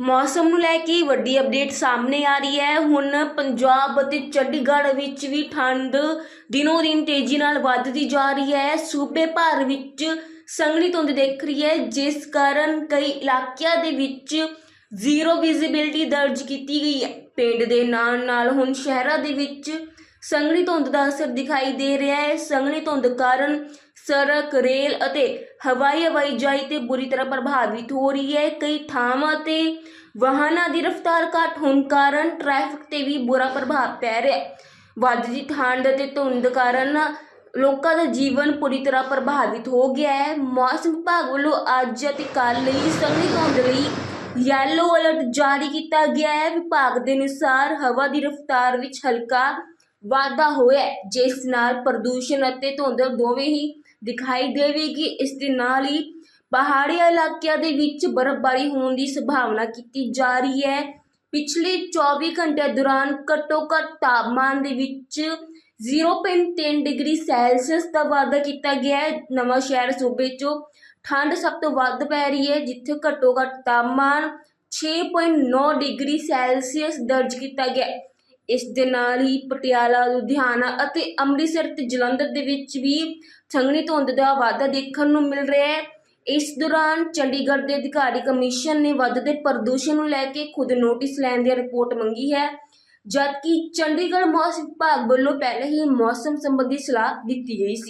ਮੌਸਮ ਨੂੰ ਲੈ ਕੇ ਵੱਡੀ ਅਪਡੇਟ ਸਾਹਮਣੇ ਆ ਰਹੀ ਹੈ। ਹੁਣ ਪੰਜਾਬ ਅਤੇ ਚੰਡੀਗੜ੍ਹ ਵਿੱਚ ਵੀ ਠੰਡ ਦਿਨੋ ਦਿਨ ਤੇਜ਼ੀ ਨਾਲ ਵੱਧਦੀ ਜਾ ਰਹੀ ਹੈ। ਸੂਬੇ ਭਰ ਵਿੱਚ ਸੰਘਣੀ ਧੁੰਦ ਦੇਖ ਰਹੀ ਹੈ, ਜਿਸ ਕਾਰਨ ਕਈ ਇਲਾਕਿਆਂ ਦੇ ਵਿੱਚ ਜ਼ੀਰੋ ਵਿਜ਼ਿਬਿਲਟੀ ਦਰਜ ਕੀਤੀ ਗਈ ਹੈ। ਪਿੰਡ ਦੇ ਨਾਲ ਨਾਲ ਹੁਣ ਸ਼ਹਿਰਾਂ ਦੇ ਵਿੱਚ ਸੰਘਣੀ ਧੁੰਦ ਦਾ ਅਸਰ ਦਿਖਾਈ ਦੇ ਰਿਹਾ ਹੈ। ਸੰਘਣੀ ਧੁੰਦ ਕਾਰਨ ਸੜਕ ਰੇਲ ਅਤੇ ਹਵਾਈ ਹਵਾਈਜਾਈ ਤੇ ਬੁਰੀ ਤਰ੍ਹਾਂ ਪ੍ਰਭਾਵਿਤ ਹੋ ਰਹੀ ਹੈ। ਕਈ ਥਾਵਾਂ ਤੇ ਵਾਹਨਾਂ ਦੀ ਰਫ਼ਤਾਰ ਘੱਟ ਹੋਣ ਕਾਰਨ ਟ੍ਰੈਫਿਕ ਤੇ ਵੀ ਬੁਰਾ ਪ੍ਰਭਾਵ ਪੈ ਰਿਹਾ ਹੈ। ਵੱਧਦੀ ਠੰਡ ਅਤੇ ਧੁੰਦ ਕਾਰਨ ਲੋਕਾਂ ਦਾ ਜੀਵਨ ਪੂਰੀ ਤਰ੍ਹਾਂ ਪ੍ਰਭਾਵਿਤ ਹੋ ਗਿਆ ਹੈ। ਮੌਸਮ ਵਿਭਾਗ ਵੱਲੋਂ ਅੱਜ ਅਤੇ ਕੱਲ੍ਹ ਲਈ ਸੰਘਣੀ ਧੁੰਦ ਲਈ ਯੈਲੋ ਅਲਰਟ ਜਾਰੀ ਕੀਤਾ ਗਿਆ ਹੈ। ਵਿਭਾਗ ਦੇ ਅਨੁਸਾਰ ਹਵਾ ਦੀ ਰਫ਼ਤਾਰ ਵਿੱਚ ਹਲਕਾ ਵਾਧਾ ਹੋਇਆ ਜਿਸ ਨਾਲ ਪ੍ਰਦੂਸ਼ਣ ਅਤੇ ਧੁੰਦ ਦੋਵੇਂ ਹੀ ਦਿਖਾਈ ਦੇਵੇਗੀ ਇਸ ਦੇ ਨਾਲ ਹੀ ਪਹਾੜੀ ਇਲਾਕਿਆਂ ਦੇ ਵਿੱਚ ਬਰਫ਼ਬਾਰੀ ਹੋਣ ਦੀ ਸੰਭਾਵਨਾ ਕੀਤੀ ਜਾ ਰਹੀ ਹੈ। ਪਿਛਲੇ 24 ਘੰਟਿਆਂ ਦੌਰਾਨ ਘੱਟੋ ਘੱਟ ਤਾਪਮਾਨ ਦੇ ਵਿੱਚ 0.3 ਡਿਗਰੀ ਸੈਲਸੀਅਸ ਦਾ ਵਾਧਾ ਕੀਤਾ ਗਿਆ ਹੈ। ਨਵਾਂ ਸ਼ਹਿਰ ਸੂਬੇ 'ਚੋਂ ਠੰਡ ਸਭ ਤੋਂ ਵੱਧ ਪੈ ਰਹੀ ਹੈ, ਜਿੱਥੇ ਘੱਟੋ ਘੱਟ ਤਾਪਮਾਨ 6.9 ਡਿਗਰੀ ਸੈਲਸੀਅਸ ਦਰਜ ਕੀਤਾ ਗਿਆ ਇਸ ਦੇ ਨਾਲ ਹੀ ਪਟਿਆਲਾ, ਲੁਧਿਆਣਾ ਅਤੇ ਅੰਮ੍ਰਿਤਸਰ ਤੇ ਜਲੰਧਰ ਦੇ ਵਿੱਚ ਵੀ ਸੰਘਣੀ ਧੁੰਦ ਦਾ ਵਾਧਾ ਦੇਖਣ ਨੂੰ ਮਿਲ ਰਿਹਾ ਹੈ। ਇਸ ਦੌਰਾਨ ਚੰਡੀਗੜ੍ਹ ਦੇ ਅਧਿਕਾਰੀ ਕਮਿਸ਼ਨ ਨੇ ਵੱਧਦੇ ਪ੍ਰਦੂਸ਼ਣ ਨੂੰ ਲੈ ਕੇ ਖੁਦ ਨੋਟਿਸ ਲੈਣ ਦੀ ਰਿਪੋਰਟ ਮੰਗੀ ਹੈ। ਜਦਕਿ ਚੰਡੀਗੜ੍ਹ ਮੌਸਮ ਵਿਭਾਗ ਵੱਲੋਂ ਪਹਿਲਾਂ ਹੀ ਮੌਸਮ ਸੰਬੰਧੀ ਸਲਾਹ ਦਿੱਤੀ ਗਈ ਸੀ।